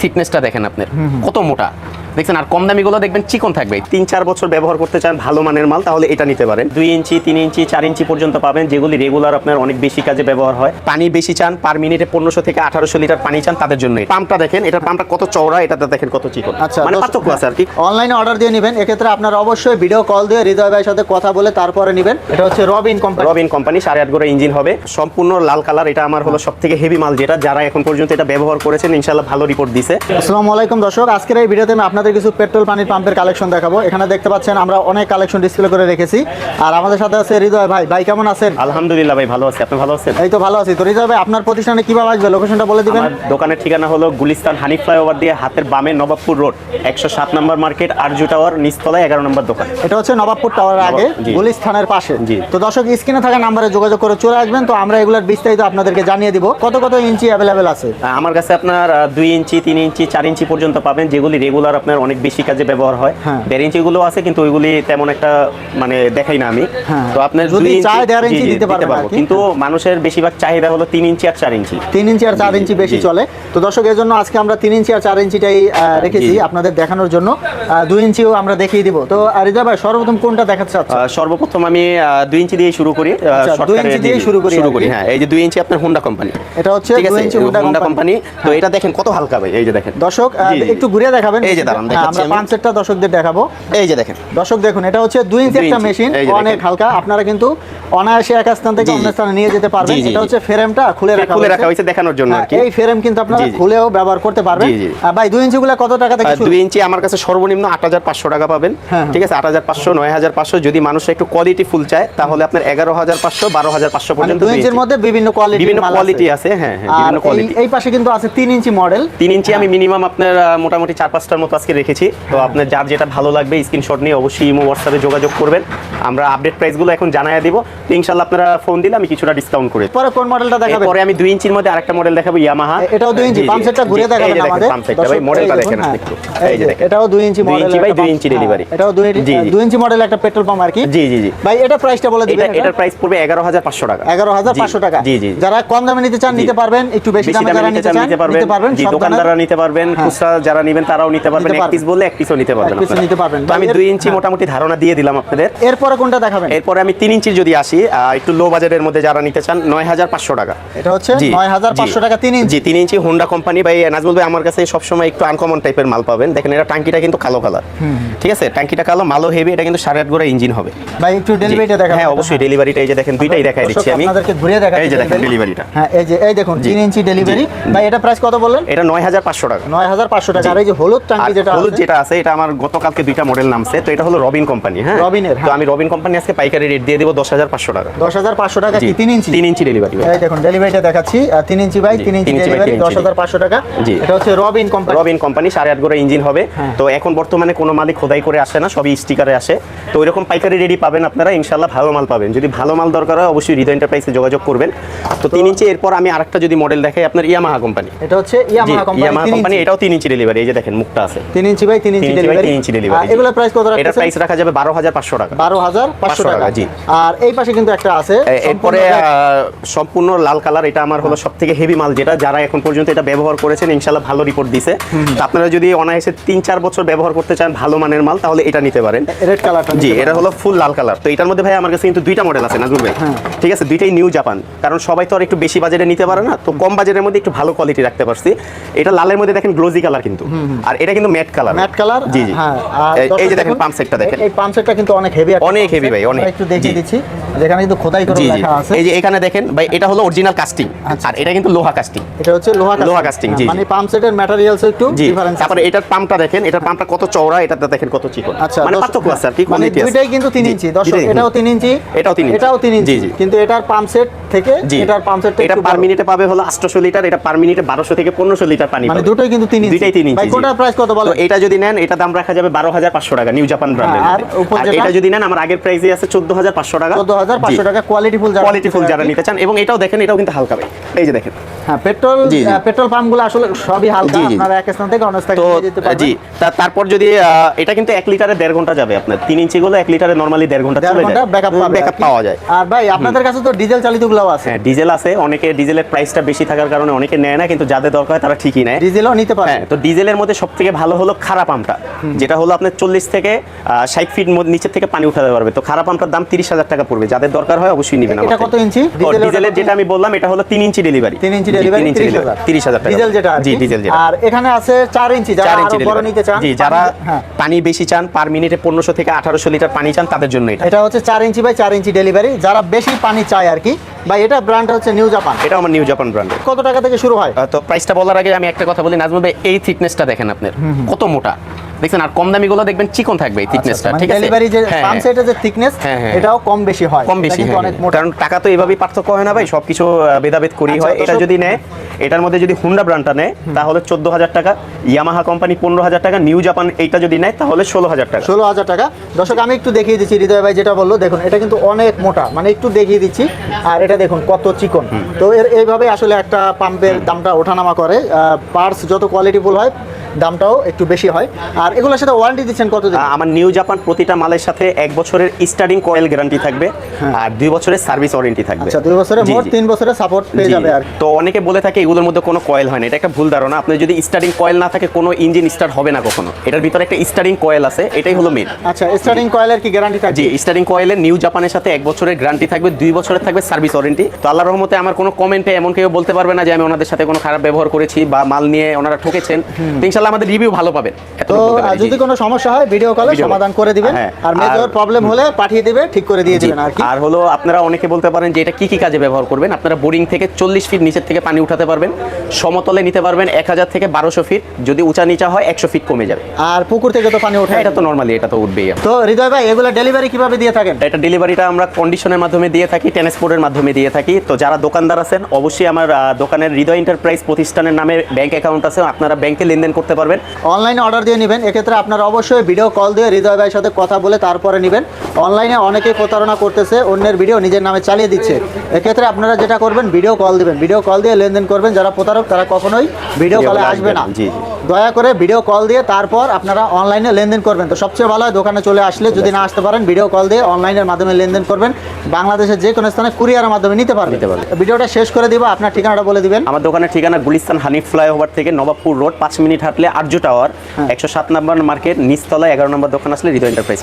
থিকনেসটা দেখেন আপনার কত মোটা? দেখছেন আর কম দামিগুলো দেখবেন চিকন থাকবে। তিন চার বছর ব্যবহার করতে চান ভালো মানের মাল তাহলে এটা নিতে পারেন। দুই ইঞ্চি তিন ইঞ্চি চার ইঞ্চি পর্যন্ত পাবেন যেগুলি রেগুলার আপনার অনেক বেশি কাজে ব্যবহার হয়। পানি বেশি চান পার মিনিটে পনেরোশো থেকে আঠারোশো লিটার পানি চান তাদের জন্য পাম্পটা দেখেন এটার পাম্পটা কত চওড়া এটাতে দেখেন কত চিকন। আচ্ছা মানে পার্থক্য আছে আর কি। অনলাইনে অর্ডার দিয়ে নেবেন এক্ষেত্রে আপনারা অবশ্যই ভিডিও কল দিয়ে হৃদয় ভাইয়ের সাথে কথা বলে তারপরে নেবেন। এটা হচ্ছে রবিন কোম্পানি রবিন কোম্পানি সাড়ে আট গোড়া ইঞ্জিন হবে। সম্পূর্ণ লাল কালার এটা আমার হলো সব থেকে হেভি মাল যেটা যারা এখন পর্যন্ত এটা ব্যবহার করেছেন ইনশাল্লাহ ভালো রিপোর্ট দিছে। আসসালামু আলাইকুম দর্শক আজকের এই ভিডিওতে আমি আপনাদের কিছু পেট্রোল পানির পাম্পের কালেকশন দেখাবো। এখানে দেখতে পাচ্ছেন আমরা অনেক কালেকশন ডিসপ্লে করে রেখেছি। আর আমাদের সাথে আছে হৃদয় ভাই। ভাই কেমন আছেন? আলহামদুলিল্লাহ ভাই ভালো আছে। আপনি ভালো আছেন? এই তো ভালো আছি। তো হৃদয় ভাই আপনার প্রতিষ্ঠানে কীভাবে আসবে লোকেশনটা বলে দিবেন। দোকানের ঠিকানা হলো গুলিস্তান হানি ফ্লাইওভার দিয়ে হাতের বামে নবাবপুর রোড একশো সাত নম্বর মার্কেট আরজু টাওয়ার নিচতলায় এগারো নম্বর দোকান। এটা হচ্ছে নবাবপুর টাওয়ারের আগে জি। গুলিস্থানের পাশে। জি। তো দর্শক স্ক্রিনে থাকা নাম্বারে যোগাযোগ করে চলে আসবেন। তো আমরা এগুলোর বিস্তারিত আপনাদেরকে জানিয়ে দিব। কত কত ইঞ্চি অ্যাভেলেবেল আছে? আমার কাছে আপনার দুই ইঞ্চি তিন ইঞ্চি চার ইঞ্চি পর্যন্ত পাবেন যেগুলি রেগুলার আপনার অনেক বেশি কাজে ব্যবহার হয়। হ্যাঁ। দেড় ইঞ্চিগুলো আছে কিন্তু ওইগুলি তেমন একটা মানে দেখাই না আমি। হ্যাঁ। তো আপনার যদি দুই দেড় ইঞ্চি দিতে পারব। কিন্তু মানুষের বেশিরভাগ চাহিদা হলো তিন ইঞ্চি আর চার ইঞ্চি। তিন ইঞ্চি আর চার ইঞ্চি বেশি চলে। তো দর্শক এর জন্য আজকে আমরা তিন ইঞ্চি আর চার ইঞ্চিটাই রেখেছি আপনাদের দেখানোর জন্য। দুই ইঞ্চিও আমরা দেখিয়ে দিব। তো রিজা ভাই সর্বপ্রথম কোনটা দেখাতে চাচ্ছ সর্বপ্রথম আমি দুই ইঞ্চি দিয়ে শুরু করি। আচ্ছা, দুই ইঞ্চি দিয়ে শুরু করি শুরু করি। হ্যাঁ এই যে দুই ইঞ্চি আপনার হোন্ডা কোম্পানি এটা হচ্ছে দুই ইঞ্চি হুন্ডা কোম্পানি তো এটা দেখেন কত হালকা ভাই এই যে দেখেন। দর্শক। একটু ঘুরিয়ে দেখাবেন। এই যে দাঁড়ান, হ্যাঁ, দেখাচ্ছি আমরা দর্শকদের দেখাবো। এই যে দেখেন। দর্শক দেখুন এটা হচ্ছে দুই ইঞ্চি একটা মেশিন অনেক হালকা। আপনারা কিন্তু অনায়াসে এক স্থান থেকে অন্য স্থানে নিয়ে যেতে পারবেন। এটা হচ্ছে ফ্রেমটা খুলে রাখা খুলে রাখা হয়েছে দেখানোর জন্য আর কি। হ্যাঁ, এই ফ্রেম কিন্তু আপনারা। খুলেও ব্যবহার করতে পারবেন। ভাই দুই ইঞ্চিগুলো কত টাকা থেকে শুরু? দুই ইঞ্চি আমার কাছে সর্বনিম্ন আট হাজার পাঁচশো টাকা পাবেন। হ্যাঁ। ঠিক আছে? আট হাজার পাঁচশো নয় হাজার পাঁচশো যদি মানুষ একটু কোয়ালিটি ফুল চায় তাহলে আপনার এগারো হাজার পাঁচশো বারো হাজার পাঁচশো মানে পর্যন্ত দুই দুই ইঞ্চির মধ্যে বিভিন্ন কোয়ালিটি বিভিন্ন কোয়ালিটি আছে। হ্যাঁ হ্যাঁ বিভিন্ন এই- কোয়ালিটি এই পাশে কিন্তু আছে তিন ইঞ্চি মডেল তিন ইঞ্চি আমি মিনিমাম আপনার মোটামুটি চার পাঁচটার মতো আজকে রেখেছি। তো আপনার যার যেটা ভালো লাগবে স্ক্রিনশট নিয়ে অবশ্যই ইমো হোয়াটসঅ্যাপে যোগাযোগ করবেন। আমরা আপডেট প্রাইসগুলো এখন জানাই দিব। তো ইনশাল্লাহ আপনারা ফোন দিলে আমি কিছুটা ডিসকাউন্ট করে পরে কোন মডেলটা দেখাবেন? এরপরে আমি দুই ইঞ্চির মধ্যে আরেকটা মডেল দেখাবো ইয়ামাহা এটাও দুই ইঞ্চি পাম্প সেটটা ঘুরে দেখাবেন আমাদের। পাম্প সেটটা ভাই মডেলটা দেখেন হ্যাঁ, একটু। এই যে দেখেন। এটাও দুই ইঞ্চি দুই মডেল ইঞ্চি বাই দুই ইঞ্চি ডেলিভারি এটাও দুই জি, জি। দুই ইঞ্চি মডেল একটা পেট্রোল পাম্প আর কি। জি জি জি। ভাই এটা প্রাইসটা বলে দিবেন এটার প্রাইস পড়বে এগারো হাজার পাঁচশো টাকা। এগারো হাজার পাঁচশো জি, টাকা। জি জি। যারা কম দামে নিতে চান নিতে পারবেন একটু বেশি দামে যারা নিতে চান নিতে পারবেন। দোকানদাররা নিতে পারবেন হ্যাঁ। খুচরা যারা নেবেন তারাও নিতে পারবেন। এক। পিস বললে এক পিসও নিতে পারবেন এক piece ও আপনারা। নিতে পারবেন। তো আমি এর- দুই ইঞ্চি হ্যাঁ। মোটামুটি ধারণা দিয়ে দিলাম আপনাদের। এরপরে কোনটা দেখাবেন? এরপরে আমি তিন ইঞ্চির যদি আসি একটু লো বাজেটের মধ্যে যারা নিতে চান নয় হাজার পাঁচশো টাকা। এটা হচ্ছে জি, নয় হাজার জি। পাঁচশো টাকা তিন ইঞ্চি। জি তিন ইঞ্চি হোন্ডা কোম্পানি ভাই নাজমুল ভাই আমার কাছে সবসময় একটু আনকমন টাইপের মাল পাবেন। দেখেন এটা টাঙ্কিটা কিন্তু কালো কালার ঠিক আছে? টাঙ্কিটা কালো মালো হেভি এটা কিন্তু সাড়ে আট গোড়া ইঞ্জিন হবে। ভাই একটু ডেলিভারিটা দেখাবেন হ্যাঁ অবশ্যই ডেলিভারিটা এই যে দেখেন দুইটাই দেখাই দিচ্ছি আমি। আপনাদেরকে ঘুরিয়ে দেখাচ্ছি এই যে দেখেন ডেলিভারিটা হ্যাঁ এই যে এই দেখুন জি। তিন ইঞ্চি ডেলিভারি ভাই এটা প্রাইস কত বললেন? এটা নয় হাজার পাঁচশো টাকা। নয় হাজার পাঁচশো টাকা। আর এই যে হলুদ টাঙ্কি যেটা হলুদ যেটা আছে এটা আমার গতকালকে দুইটা মডেল নামছে। তো এটা হলো রবিন কোম্পানি হ্যাঁ? রবিনের, তো হ্যাঁ। আমি রবিন কোম্পানি আজকে পাইকারি রেট দিয়ে দেবো দশ হাজার পাঁচশো টাকা। দশ হাজার পাঁচশো টাকা কি তিন ইঞ্চি? তিন ইঞ্চি ডেলিভারি এই দেখুন ডেলিভারিটা দেখাচ্ছি। আর তিন ইঞ্চি বাই তিন ইঞ্চি ডেলিভারি দশ হাজার পাঁচশো টাকা। জি। এটা হচ্ছে রবিন কোম্পানি রবিন কোম্পানি সাড়ে আট গোড়া ইঞ্জিন হবে। হ্যাঁ। তো এখন বর্তমানে কোনো মালিক খোদাই করে আসে না সবই স্টিকারে আসে। তো ওইরকম পাইকারি রেডি পাবেন আপনারা ইনশাল্লাহ ভালো মাল পাবেন। যদি ভালো মাল দরকার হয় অবশ্যই হৃদয় এন্টারপ্রাইসে যোগাযোগ করবেন। তো তিন ইঞ্চি এরপর আমি আরেকটা যদি মডেল দেখাই আপনার ইয়ামাহা কোম্পানি এটা হচ্ছে ইয়ামাহা কোম্পানি এটাও তিন ইঞ্চি ডেলিভারি এই যে দেখেন মুখটা আছে। Inch by inch delivery inch delivery price কত রাখতেছেন? প্রাইস রাখা যাবে বারো হাজার পাঁচশো টাকা। বারো হাজার পাঁচশো টাকা। টাকা, জি। আর এই পাশে কিন্তু একটা আছে এরপরে সম্পূর্ণ লাল কালার এটা আমার হলো হেভি মাল যেটা যারা এখন পর্যন্ত এটা ব্যবহার করেছেন ভালো রিপোর্ট দিছে। তো আপনারা যদি অনায়াসে তিন চার বছর ব্যবহার করতে চান ভালো মানের মাল তাহলে এটা নিতে পারেন। রেড কালারটা জি এটা হলো ফুল লাল কালার তো এটার মধ্যে ভাই আমার কাছে কিন্তু দুইটা মডেল আছে নাজমুল ভাই। হ্যাঁ। ঠিক আছে দুইটাই নিউ জাপান কারণ সবাই তো আর একটু বেশি বাজেটে নিতে পারে না তো কম বাজেটের মধ্যে একটু ভালো কোয়ালিটি রাখতে পারছি। এটা লালের মধ্যে দেখেন গ্লোজি কালার কিন্তু। আর এটা কিন্তু ম্যাট কালার। ম্যাট কালার জি জি। হ্যাঁ এই- এই যে দেখেন পাম্প সেটটা দেখেন। এই পাম্প সেটটা কিন্তু অনেক হেভি অনেক হেভি ভাই, অনেক। একটু দেখিয়ে দিচ্ছি। যেখানে কিন্তু খোদাই করে লেখা আছে। এই যে এখানে দেখেন ভাই এটা হলো অরিজিনাল কাস্টিং আচ্ছা। আর এটা কিন্তু লোহা কাস্টিং এটা হচ্ছে লোহা লোহা casting, জি। মানে পাম্প সেটের ম্যাটেরিয়ালস একটু ডিফারেন্স তারপরে এটার পাম্পটা দেখেন এটার পাম্পটা কত চওড়া এটাতে দেখেন কত চিকন। আচ্ছা মানে পার্থক্য আছে আর কি মানে কোয়ালিটি আছে। দুইটাই কিন্তু তিন জি, ইঞ্চি। দর্শক এটাও হুম। তিন ইঞ্চি এটাও তিন ইঞ্চি। এটাও তিন ইঞ্চি। জি, জি। কিন্তু এটার পাম্প সেট থেকে এটার পাম্প সেট এটা পার মিনিটে পাবে হলো 800 লিটার এটা পার মিনিটে 1200 থেকে 1500 লিটার পানি মানে দুটোই কিন্তু তিন ইঞ্চি। দুইটাই তিন ইঞ্চি ভাই কোটার প্রাইস কত বলো এটা যদি নেন এটা দাম রাখা যাবে 12500 টাকা নিউ জাপান ব্র্যান্ডের আর? এটা যদি নেন আমার আগের প্রাইসে আছে 14500 টাকা। 14,500 হাজার পাঁচশো জি। টাকা কোয়ালিটি ফুল কোয়ালিটি ফুল যারা নিতে চান এবং এটাও দেখেন এটাও কিন্তু হালকা ভাই। এই যে দেখেন। হ্যাঁ পেট্রোল। পেট্রোল পাম্পগুলো আসলে সবই হালকা। আপনারা এক স্থান থেকে অন্য স্থানে যেতে পারবেন। জি তারপর যদি এটা কিন্তু এক লিটারে দেড় ঘণ্টা যাবে আপনার। তিন ইঞ্চি গুলো এক লিটারে নর্মালি দেড় ঘণ্টা চলে যায়। ব্যাকআপ পাওয়া যায়। আর ভাই আপনাদের কাছে তো ডিজেল আছে। হ্যাঁ ডিজেল আছে অনেকে ডিজেলের প্রাইসটা বেশি থাকার কারণে অনেকে নেয় না কিন্তু যাদের দরকার হয় তারা ঠিকই নেয়। ডিজেলও নিতে পারে হ্যাঁ তো ডিজেলের মধ্যে সব থেকে ভালো হলো খারাপ পাম্পটা যেটা হলো আপনার চল্লিশ থেকে ষাট ফিট নিচের থেকে পানি উঠাতে পারবে। তো খারাপ পাম্পটার দাম তিরিশ হাজার টাকা পড়বে। যাদের দরকার হয় অবশ্যই নেবেন এটা কত ইঞ্চি? ডিজেলের যেটা আমি বললাম এটা হলো তিন ইঞ্চি ডেলিভারি তিন ইঞ্চি ডেলিভারি তিরিশ হাজার। টাকা। ডিজেল যেটা জি ডিজেল যেটা। আর এখানে আছে চার ইঞ্চি যারা আরও বড় নিতে চান জি যারা পানি- হ্যাঁ। বেশি চান পার মিনিটে পনেরোশো থেকে আঠারোশো লিটার পানি চান তাদের জন্য এটা। এটা হচ্ছে চার ইঞ্চি বাই চার ইঞ্চি ডেলিভারি যারা বেশি পানি চায় আর কি বা এটা ব্র্যান্ড হচ্ছে নিউ জাপান এটা আমার নিউ জাপান ব্র্যান্ড কত টাকা থেকে শুরু হয়? তো প্রাইসটা বলার আগে আমি একটা কথা বলি নাজমুল ভাই এই থিকনেসটা দেখেন আপনার। কত মোটা? দেখছেন আর কম দামি গুলো দেখবেন চিকন থাকবে থিকনেসটা ঠিক আছে? ডেলিভারি যে হ্যাঁ, পাম্প সেটের যে থিকনেস হ্যাঁ, হ্যাঁ। এটাও কম বেশি হয়। কম বেশি কিন্তু হ্যাঁ, অনেক হ্যাঁ। মোটা। কারণ টাকা তো এভাবেই পার্থক্য হয় না ভাই সবকিছু ভেদাভেদ করি আচ্ছা, হয়। এটা যদি নেয় এটার মধ্যে যদি হুন্ডা ব্র্যান্ডটা নেয় তাহলে চোদ্দ হাজার টাকা ইয়ামাহা কোম্পানি পনেরো হাজার টাকা নিউ জাপান এইটা যদি নেয় তাহলে ষোলো হাজার টাকা। ষোলো হাজার টাকা। দর্শক আমি একটু দেখিয়ে দিচ্ছি হৃদয় ভাই যেটা বলল দেখুন এটা কিন্তু অনেক মোটা। মানে একটু দেখিয়ে দিচ্ছি আর এটা দেখুন কত চিকন। তো এর এইভাবে আসলে একটা পাম্পের দামটা ওঠানামা করে। পার্স যত কোয়ালিটিফুল হয় দামটাও একটু বেশি হয়। আর এগুলোর সাথে ওয়ারেন্টি দিচ্ছেন আহ, আমার নিউ জাপান প্রতিটা মালের সাথে এক বছরের স্টার্টিং কয়েল গ্যারান্টি থাকবে আর দুই বছরের সার্ভিস ওয়ারেন্টি থাকবে। হ্যাঁ। আচ্ছা দুই বছরে জি, মোট তিন বছরের সাপোর্ট পেয়ে যাবে আর তো অনেকে বলে থাকে এগুলোর মধ্যে কোনো কয়েল হয় না এটা একটা ভুল ধারণা। আপনার যদি স্টার্টিং কয়েল না থাকে কোনো ইঞ্জিন স্টার্ট হবে না কখনো। এটার ভিতরে একটা স্টার্টিং কয়েল আছে এটাই হলো মেন আচ্ছা স্টার্টিং কয়েলের কি গ্যারান্টি থাকবে? জি স্টার্টিং কয়েলের নিউ জাপানের সাথে এক বছরের গ্যারান্টি থাকবে দুই বছরের থাকবে সার্ভিস ওয়ারেন্টি তো আল্লাহর রহমতে আমার কোনো কমেন্টে এমন কেউ বলতে পারবে না যে আমি ওনাদের সাথে কোনো খারাপ ব্যবহার করেছি বা মাল নিয়ে ওনারা ঠকেছেন। আমাদের রিভিউ ভালো পাবেন। তো যদি কোনো সমস্যা হয় ভিডিও কলে সমাধান করে দিবেন। হ্যাঁ, আর মেজর প্রবলেম হলে পাঠিয়ে দিবে ঠিক করে দিয়ে দিবেন আর কি। আর হলো আপনারা অনেকে বলতে পারেন যে এটা কি কি কাজে ব্যবহার করবেন। আপনারা বোরিং থেকে চল্লিশ ফিট নিচের থেকে পানি উঠাতে পারবেন সমতলে নিতে পারবেন এক হাজার থেকে বারোশো ফিট যদি উঁচা নিচা হয় একশো ফিট কমে যাবে। আর পুকুর থেকে তো পানি ওঠে। হ্যাঁ এটা তো নর্মালি এটা তো উঠবেই। তো হৃদয় ভাই এগুলো ডেলিভারি কীভাবে দিয়ে থাকেন? এটা ডেলিভারিটা আমরা কন্ডিশনের মাধ্যমে দিয়ে থাকি ট্রান্সপোর্টের মাধ্যমে দিয়ে থাকি। তো যারা দোকানদার আছেন অবশ্যই আমার দোকানের হৃদয় এন্টারপ্রাইজ প্রতিষ্ঠানের নামে ব্যাংক অ্যাকাউন্ট আছে আপনারা ব্যাংকে লেনদেন করতে পারবেন। অনলাইনে অর্ডার দিয়ে নেবেন। এক্ষেত্রে আপনারা অবশ্যই ভিডিও কল দিয়ে হৃদয় ভাইয়ের সাথে কথা বলে তারপরে নেবেন। অনলাইনে অনেকেই প্রতারণা করতেছে অন্যের ভিডিও নিজের নামে চালিয়ে দিচ্ছে। এক্ষেত্রে আপনারা যেটা করবেন ভিডিও কল দেবেন। ভিডিও কল দিয়ে লেনদেন করবেন। যারা প্রতারক তারা কখনোই ভিডিও কলে আসবে না। জি। দয়া করে ভিডিও কল দিয়ে তারপর আপনারা অনলাইনে লেনদেন করবেন। তো সবচেয়ে ভালো হয় দোকানে চলে আসলে যদি না আসতে পারেন ভিডিও কল দিয়ে অনলাইনের মাধ্যমে লেনদেন করবেন। বাংলাদেশের যে কোনো স্থানে কুরিয়ারের মাধ্যমে নিতে পারবেন। ভিডিওটা শেষ করে দিব আপনার ঠিকানাটা বলে দিবেন। আমার দোকানের ঠিকানা গুলিস্তান হানিফ ফ্লাইওভার থেকে নবাবপুর রোড পাঁচ মিনিট হাঁটলে আর্য টাওয়ার একশো সাত নম্বর মার্কেট নিচতলা এগারো নম্বর দোকান আসলে হৃদয় এন্টারপ্রাইজ